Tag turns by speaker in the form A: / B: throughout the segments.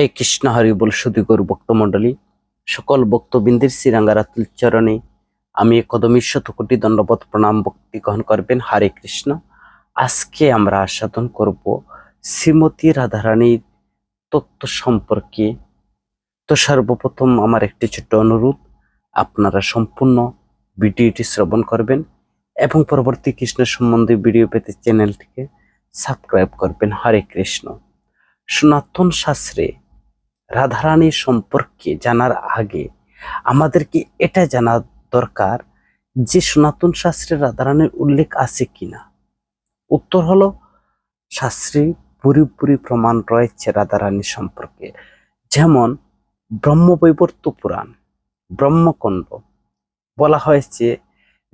A: হে কৃষ্ণ হরি বল শুধু গরু ভক্তমণ্ডলী, সকল ভক্তবৃন্দের শ্রীরাঙ্গারাতুল চরণে আমি কদমী শত কোটি দণ্ডবোধ প্রণাম ভক্তি গ্রহণ করবেন। হরে কৃষ্ণ। আজকে আমরা আস্বাদন করব শ্রীমতী রাধারানীর তত্ত্ব সম্পর্কে। তো সর্বপ্রথম আমার একটি ছোট্ট অনুরোধ, আপনারা সম্পূর্ণ ভিডিওটি শ্রবণ করবেন এবং পরবর্তী কৃষ্ণ সম্বন্ধে ভিডিও পেতে চ্যানেলটিকে সাবস্ক্রাইব করবেন। হরে কৃষ্ণ। সনাতন শাস্ত্রে রাধারানী সম্পর্কে জানার আগে আমাদেরকে এটা জানা দরকার যে সনাতন শাস্ত্রে রাধারানীর উল্লেখ আছে কিনা। উত্তর হলো, শাস্ত্রে পুরোপুরি প্রমাণ রয়েছে রাধারানী সম্পর্কে। যেমন, ব্রহ্মবৈবর্ত পুরাণ, ব্রহ্মকণ্ড। বলা হয়েছে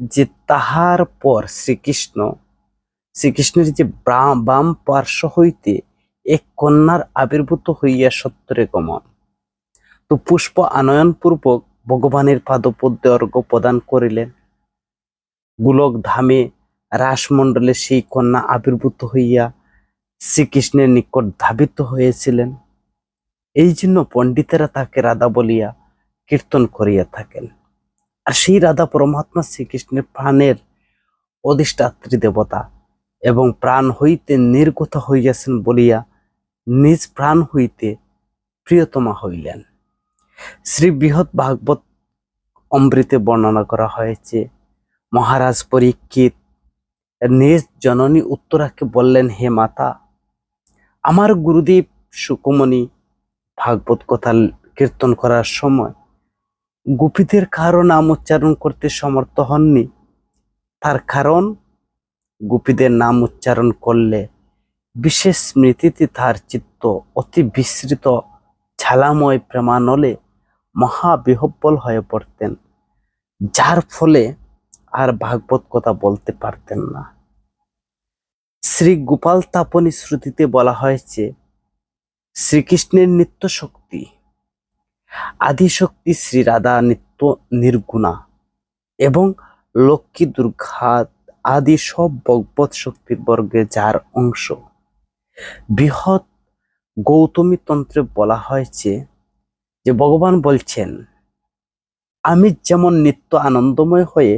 A: যে তাহার পর শ্রীকৃষ্ণ, শ্রীকৃষ্ণের যে বাম পার্শ্ব হইতে এক কন্যার আবির্ভূত হইয়া সত্তরে গমন। তো পুষ্প আনয়ন পূর্বক ভগবানের পাদপদ্মে অর্ঘ্য প্রদান করিলেন। গোলক ধামে রাসমণ্ডলে সেই কন্যা আবির্ভূত হইয়া শ্রীকৃষ্ণের নিকট ধাবিত হয়েছিলেন। এই জন্য পণ্ডিতেরা তাকে রাধা বলিয়া কীর্তন করিয়া থাকেন। আর সেই রাধা পরমাত্মা শ্রীকৃষ্ণের প্রাণের অধিষ্ঠাত্রী দেবতা এবং প্রাণ হইতে নির্গত হইয়াছেন বলিয়া নিজ প্রাণ হইতে প্রিয়তমা হইলেন। শ্রী বৃহৎ ভাগবত অমৃতে বর্ণনা করা হয়েছে মহারাজ পরীক্ষিত নিজ জননী উত্তরাকে বললেন, হে মাতা আমার গুরুদেব সুকুমণি ভাগবত কথা কীর্তন করার সময় গোপীদের কারও নাম উচ্চারণ করতে সমর্থ হননি। তার কারণ গোপীদের নাম উচ্চারণ করলে বিশেষ স্মৃতিতে তার চিত্ত অতি বিস্তৃত, ঝালাময় প্রেমানলে মহাবিহব্বল হয়ে পড়তেন, যার ফলে আর ভাগবত কথা বলতে পারতেন না। শ্রী গোপাল তাপনী শ্রুতিতে বলা হয়েছে, শ্রীকৃষ্ণের নিত্য শক্তি আদিশক্তি শ্রী রাধা নিত্য নির্গুণা এবং লক্ষ্মী দুর্গা আদি সব ভগবত শক্তির বর্গে যার অংশ। বৃহৎ গৌতমী তন্ত্রে বলা হয়েছে যে ভগবান বলছেন, আমি যেমন নিত্য আনন্দময় হয়ে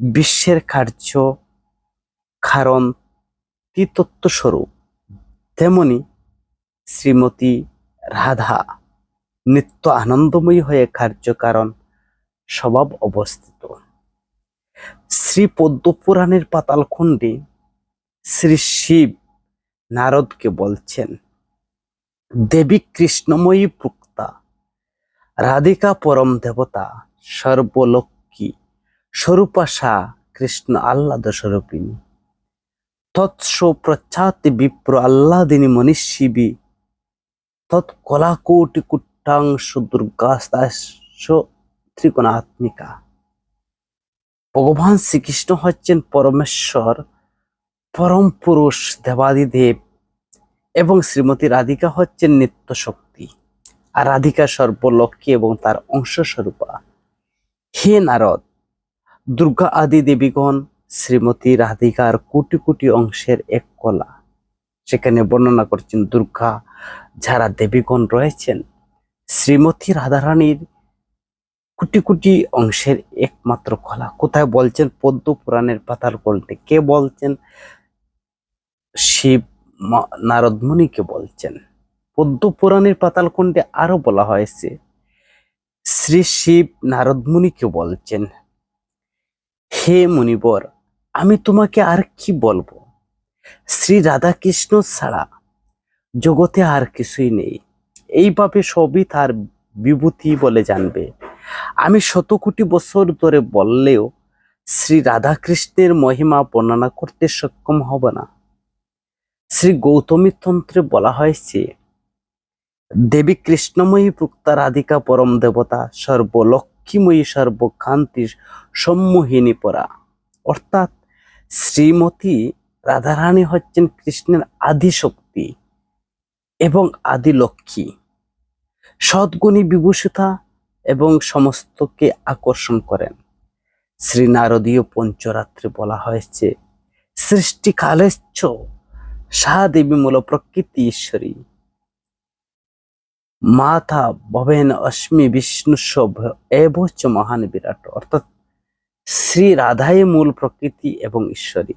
A: বিশ্বের কার্য কারণ তৃতত্ব স্বরূপ তেমনি শ্রীমতী রাধা নিত্য আনন্দময়ী হয়ে কার্যকারণ স্বভাব অবস্থিত। শ্রী পদ্মপুরাণের পাতালখণ্ডে শ্রী শিব নারদকে বলছেন, দেবী কৃষ্ণময়ী পুক্তা রাধিকা পরম দেবতা সর্বলক্ষ্মী স্বরূপাশা কৃষ্ণ আহ্লাদ স্বরূপিনী তৎস বিপ্র আহ্লাদিনী মনীষিবি তৎকলাকোটি কুট্টাংশ দুর্গাস্তাশ ত্রিকোণাত্মিকা। ভগবান শ্রীকৃষ্ণ হচ্ছেন পরমেশ্বর পরম পুরুষ দেবাদিদেব এবং শ্রীমতী রাধিকা হচ্ছেন নিত্য শক্তি আর রাধিকা সর্বলক্ষ্মী এবং তার অংশ স্বরূপা হে নারদ, দুর্গা আদি দেবীগণ, শ্রীমতী রাধিকার কোটি কোটি অংশের এক কলা, সেখানে বর্ণনা করছেন দুর্গা, যারা দেবীগণ রয়েছেন, শ্রীমতী রাধারানীর কোটি কোটি অংশের একমাত্র কলা। কোথায় বলছেন? পদ্ম পুরাণের পাতাল কলটে। কে বলছেন? শিব ম- নারদ মুনিকে বলছেন, পদ্ম পুরাণের পাতাল কুণ্ডে আরও বলা হয়েছে, শ্রী শিব নারদ মুনিকে বলছেন, হে মুনিবর, আমি তোমাকে আর কি বলব? শ্রী রাধাকৃষ্ণ ছাড়া জগতে আর কিছুই নেই। এইভাবে সবই তার বিভূতি বলে জানবে। আমি শত কোটি বছর ধরে বললেও শ্রী রাধাকৃষ্ণের মহিমা বর্ণনা করতে সক্ষম হব না। শ্রী গৌতমী তন্ত্রে বলা হয়েছে দেবী কৃষ্ণময়ী পুক্তা রাধিকা পরম দেবতা সর্বলক্ষ্মীময়ী সর্বকান্তি সম্মোহিনী পরা। অর্থাৎ শ্রীমতী রাধারানী হচ্ছেন কৃষ্ণের আদি শক্তি এবং আদি লক্ষ্মী সদ্গুণী বিভূষিতা এবং সমস্তকে আকর্ষণ করেন। শ্রী নারদীয় পঞ্চরাত্রে বলা হয়েছে সৃষ্টিকালেচ্ছ সা দেবী মূল প্রকৃতি ঈশ্বরী। মাথা ভবেন অশ্মি বিষ্ণু সভ এবচ মহান বিরাট। অর্থাৎ শ্রী রাধাই মূল প্রকৃতি এবং ঈশ্বরী।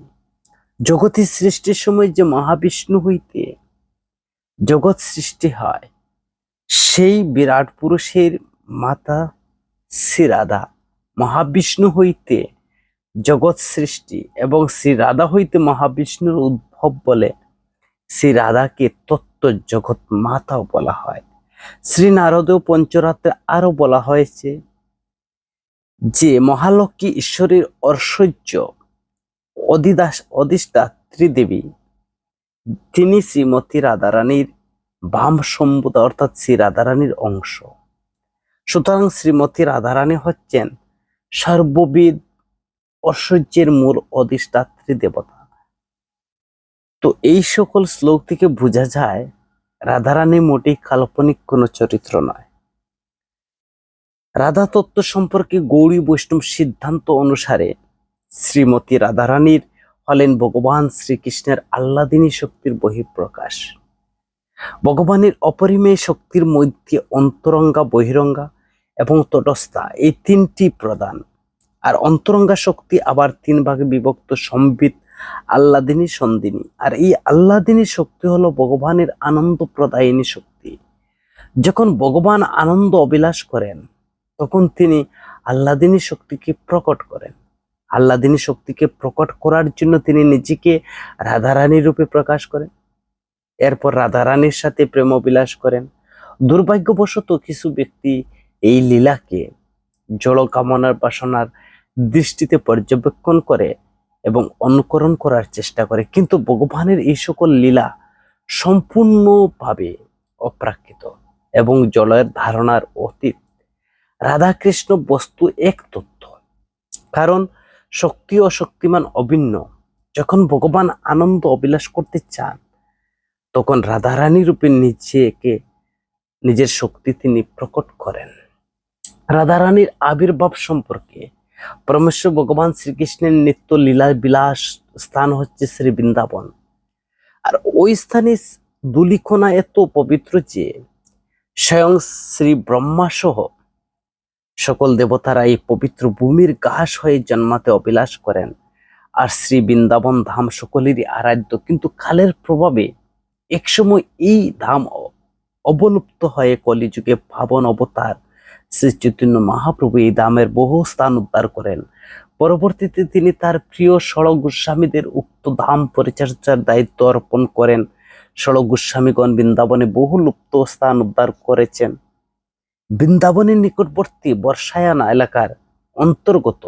A: জগতের সৃষ্টির সময় যে মহাবিষ্ণু হইতে জগৎ সৃষ্টি হয়, সেই বিরাট পুরুষের মাতা শ্রী রাধা। মহাবিষ্ণু হইতে জগৎ সৃষ্টি এবং শ্রী রাধা হইতে মহাবিষ্ণুর উদ্ভব বলে শ্রী রাধাকে তত্ত্ব জগৎ মাতাও বলা হয়। শ্রী নারদেও পঞ্চরাত্রে আরও বলা হয়েছে যে, মহালক্ষ্মী ঈশ্বরের ঐশ্বর্য অধিদাস অধিষ্ঠাত্রী দেবী তিনি শ্রীমতী রাধারানীর বাম সম্বুদ অর্থাৎ শ্রী রাধারানীর অংশ। সুতরাং শ্রীমতী রাধারানী হচ্ছেন সর্ববিদ ঐশ্বর্যের মূল অধিষ্ঠাত্রী দেবতা তো এই সকল শ্লোক থেকে বোঝা যায়, রাধারানী মোটেই কাল্পনিক কোনো চরিত্র নয়। রাধা তত্ত্ব সম্পর্কে গৌরী বৈষ্ণব সিদ্ধান্ত অনুসারে শ্রীমতী রাধারানীর হলেন ভগবান শ্রীকৃষ্ণের আহ্লাদিনী শক্তির বহিঃপ্রকাশ। ভগবানের অপরিমেয় শক্তির মধ্যে অন্তরঙ্গা, বহিরঙ্গা এবং তটস্থা এই তিনটি প্রদান আর অন্তরঙ্গা শক্তি আবার তিন ভাগে বিভক্ত, সম্বিত আল্লাদিনী সন্দিনী। আর এই আল্লাদিনী শক্তি হলো ভগবানের আনন্দ প্রদায়িনী শক্তি। যখন ভগবান আনন্দ অবিলাস করেন, তখন তিনি আল্লাদিনী শক্তিকে প্রকট করেন। আল্লাদিনী শক্তিকে প্রকট করার জন্য তিনি নিজেকে রাধারানী রূপে প্রকাশ করেন। এরপর রাধারানীর সাথে প্রেম বিলাস করেন। দুর্ভাগ্যবশত কিছু ব্যক্তি এই লীলাকে জড় কামনার বাসনার দৃষ্টিতে পর্যবেক্ষণ করে এবং অনুকরণ করার চেষ্টা করে। কিন্তু ভগবানের এই সকল লীলা সম্পূর্ণভাবে অপ্রাকৃত এবং জলের ধারণার অতীত। রাধাকৃষ্ণ বস্তু এক তথ্য কারণ শক্তি ও শক্তিমান অভিন্ন। যখন ভগবান আনন্দ অবিলাস করতে চান, তখন রাধারানী রূপে নিজেকে, নিজের শক্তি তিনি প্রকট করেন। রাধারানীর আবির্ভাব সম্পর্কে পরমেশ্বর ভগবান শ্রীকৃষ্ণের নিত্য লীলা বিলাস স্থান হচ্ছে শ্রী বৃন্দাবন। আর ওই স্থানে দুলিখনা এত পবিত্র যে স্বয়ং শ্রী ব্রহ্মা সহ সকল দেবতারা এই পবিত্র ভূমির ঘাস হয়ে জন্মাতে অবিলাস করেন। আর শ্রী বৃন্দাবন ধাম সকলেরই আরাধ্য, কিন্তু কালের প্রভাবে একসময় এই ধাম অবলুপ্ত হয়ে কলিযুগে পাবন অবতার শ্রী চৈতন্য মহাপ্রভু এই ধামের বহু স্থান উদ্ধার করেন। পরবর্তীতে তিনি তার প্রিয় সড়ক গোস্বামীদের উক্ত ধাম পরিচর্যার দায়িত্ব অর্পণ করেন। সড়ক গোস্বামীগণ বৃন্দাবনে বহু লুপ্ত স্থান উদ্ধার করেছেন। বৃন্দাবনের নিকটবর্তী বর্ষায়ানা এলাকার অন্তর্গত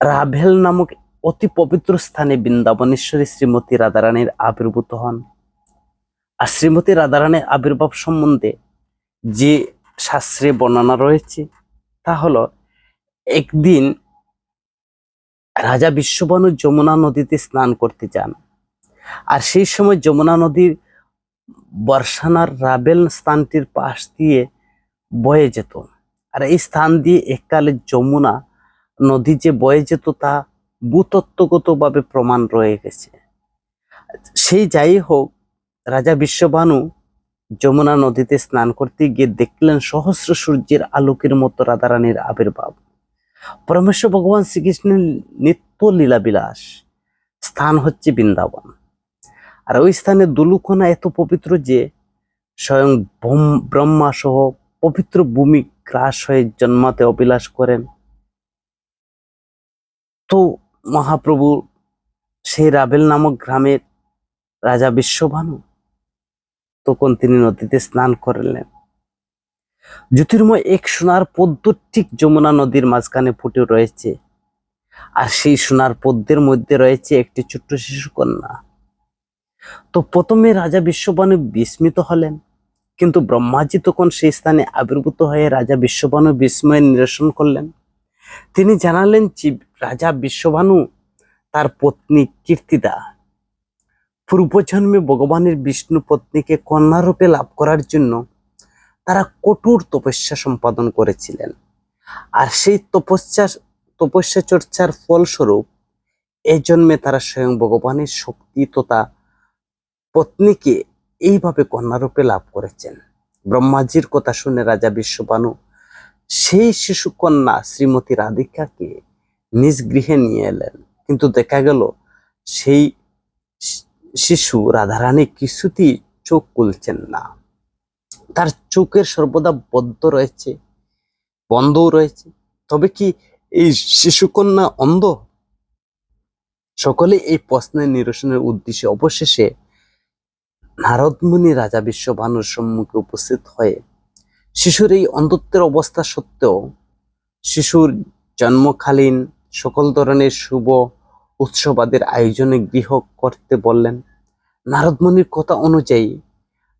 A: রাভেল নামক অতি পবিত্র স্থানে বৃন্দাবনেশ্বরী শ্রীমতী রাধারানীর আবির্ভূত হন। আর শ্রীমতী রাধারানীর আবির্ভাব সম্বন্ধে যে শাস্ত্রে বর্ণনা রয়েছে, তা হলো, একদিন রাজা বিশ্ববানু যমুনা নদীতে স্নান করতে যান। আর সেই সময় যমুনা নদীর বর্ষানার রাবেল স্থানটির পাশ দিয়ে বয়ে যেত। আর এই স্থান দিয়ে এককালে যমুনা নদী যে বয়ে যেত, তা ভূতত্ত্বগতভাবে প্রমাণ রয়ে গেছে। সেই যাই হোক, রাজা বিশ্ববানু যমুনা নদীতে স্নান করতে গিয়ে দেখলেন সহস্র সূর্যের আলোকের মতো রাধারানীর আবির্ভাব। পরমেশ্বর ভগবান শ্রীকৃষ্ণের নিত্য লীলাবিলাস। স্থান হচ্ছে বৃন্দাবন। আর ওই স্থানে দুলুকোনা এত পবিত্র যে স্বয়ং ব্রহ্মা সহ পবিত্র ভূমি গ্রাস হয়ে জন্মাতে অবিলাস করেন। তো মহাপ্রভু সেই রাবেল নামক গ্রামের রাজা বিশ্বভানু তখন তিনি নদীতে স্নান করলেন। জ্যোতির্ময় এক সোনার পদ্ম ঠিক যমুনা নদীর মাঝখানে ফুটে রয়েছে। আর সেই সোনার পদ্মের মধ্যে রয়েছে একটি ছোট্ট শিশু কন্যা। তো প্রথমে রাজা বিশ্ববানু বিস্মিত হলেন, কিন্তু ব্রহ্মাজি তখন সেই স্থানে আবির্ভূত হয়ে রাজা বিশ্ববানু বিস্ময়ের নিরসন করলেন। তিনি জানালেন রাজা বিশ্ববানু তার পত্নী কীর্তিদা। পূর্বজন্মে ভগবানের বিষ্ণু পত্নীকে কন্যারূপে লাভ করার জন্য তারা কঠোর তপস্যা সম্পাদন করেছিলেন। আর সেই তপস্যা তপস্যা চর্চার ফলস্বরূপ এই জন্মে তারা স্বয়ং ভগবানের শক্তি তথা পত্নীকে এইভাবে কন্যারূপে লাভ করেছেন। ব্রহ্মাজির কথা শুনে রাজা বিশ্ববানু সেই শিশু কন্যা শ্রীমতী রাধিকাকে নিজ গৃহে নিয়ে এলেন। কিন্তু দেখা গেল সেই শিশু রাধারানী কিছুতেই চোখ খুলছেন না। তার চোখের সর্বদা বদ্ধ রয়েছে বন্ধও রয়েছে। তবে কি এই শিশুকন্যা অন্ধ? সকলে এই প্রশ্নের নিরসনের উদ্দেশ্যে অবশেষে নারদমুনি রাজা বিশ্বভানুর সম্মুখে উপস্থিত হয়ে শিশুর এই অন্ধত্বের অবস্থা সত্ত্বেও শিশুর জন্মকালীন সকল ধরনের শুভ উৎসবাদের আয়োজনে গৃহ করতে বললেন নারদমুনির কথা অনুযায়ী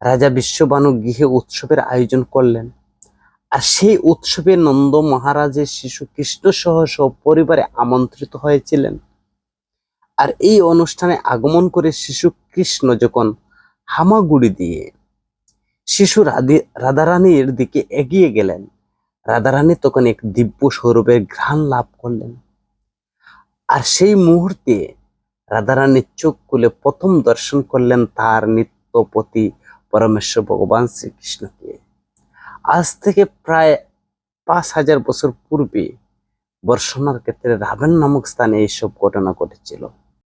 A: রাজা বিশ্ববানু গৃহে উৎসবের আয়োজন করলেন। আর সেই উৎসবে নন্দ মহারাজের শিশু কৃষ্ণ সহ পরিবারে আমন্ত্রিত হয়েছিলেন। আর এই অনুষ্ঠানে আগমন করে শিশু কৃষ্ণ যখন হামাগুড়ি দিয়ে শিশু রাধি- রাধারানীর দিকে এগিয়ে গেলেন, রাধারানী তখন এক দিব্য স্বরূপের ঘ্রাণ লাভ করলেন। আর সেই মুহূর্তে রাধারানীর চোখ খুলে প্রথম দর্শন করলেন তার নিত্যপতি পরমেশ্বর ভগবান শ্রীকৃষ্ণকে। আজ থেকে প্রায় পাঁচ হাজার বছর পূর্বে বর্ষণার ক্ষেত্রে রাবেন নামক স্থানে এইসব ঘটনা ঘটেছিল।